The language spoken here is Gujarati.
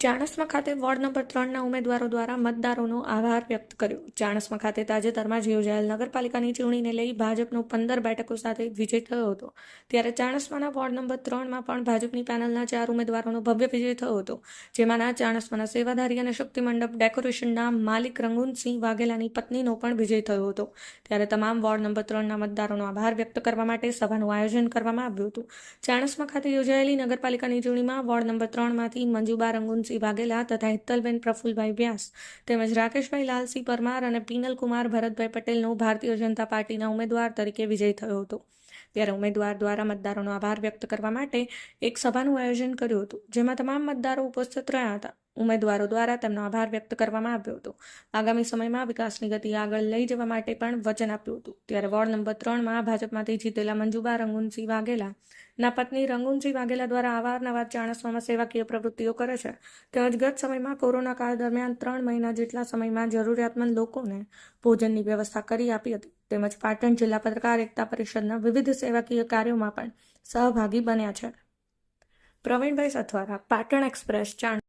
ચાણસ્મા ખાતે વોર્ડ નંબર ત્રણના ઉમેદવારો દ્વારા મતદારોનો આભાર વ્યક્ત કર્યો. ચાણસ્મા ખાતે તાજેતરમાં જ યોજાયેલ નગરપાલિકાની ચૂંટણીને લઈ ભાજપનો પંદર બેઠકો સાથે વિજય થયો હતો. ત્યારે ચાણસ્માના વોર્ડ નંબર ત્રણમાં પણ ભાજપની પેનલના ચાર ઉમેદવારોનો ભવ્ય વિજય થયો હતો. જેમાંના ચાણસ્માના સેવાધારી અને શક્તિ મંડપ ડેકોરેશનના માલિક રંગુનસિંહ વાઘેલાની પત્નીનો પણ વિજય થયો હતો. ત્યારે તમામ વોર્ડ નંબર ત્રણના મતદારોનો આભાર વ્યક્ત કરવા માટે સભાનું આયોજન કરવામાં આવ્યું હતું. ચાણસ્મા ખાતે યોજાયેલી નગરપાલિકાની ચૂંટણીમાં વોર્ડ નંબર ત્રણમાંથી મંજુબા રંગુનસિંહ વાઘેલા તથા હિત્તલબેન પ્રફુલભાઈ વ્યાસ તેમજ રાકેશભાઈ લાલસિંહ પરમાર અને પીનલ કુમાર ભરતભાઈ પટેલનો ભારતીય જનતા પાર્ટીના ઉમેદવાર તરીકે વિજય થયો હતો. ત્યારે ઉમેદવાર દ્વારા મતદારોનો આભાર વ્યક્ત કરવા માટે એક સભાનું આયોજન કર્યું હતું, જેમાં તમામ મતદારો ઉપસ્થિત રહ્યા હતા. ઉમેદવારો દ્વારા તેમનો આભાર વ્યક્ત કરવામાં આવ્યો હતો. આગામી સમયમાં વિકાસની ગતિ આગળ લઈ જવા માટે પણ વચન આપ્યું હતું. ત્યારે વોર્ડ નંબર ત્રણમાં ભાજપમાંથી જીતેલા મંજુબા રંગુનસિંહ વાઘેલા, ના પત્ની રંગુનસિંહ વાઘેલા દ્વારા અવારનવાર ચાણસ્મામાં સેવાકીય પ્રવૃત્તિઓ કરે છે. તેમજ ગત સમયમાં કોરોના કાળ દરમિયાન ત્રણ મહિના જેટલા સમયમાં જરૂરિયાતમંદ લોકોને ભોજનની વ્યવસ્થા કરી આપી હતી. તેમજ પાટણ જિલ્લા પત્રકાર એકતા પરિષદના વિવિધ સેવાકીય કાર્યોમાં પણ સહભાગી બન્યા છે. પ્રવીણભાઈ સથવારા, પાટણ એક્સપ્રેસ ચાણ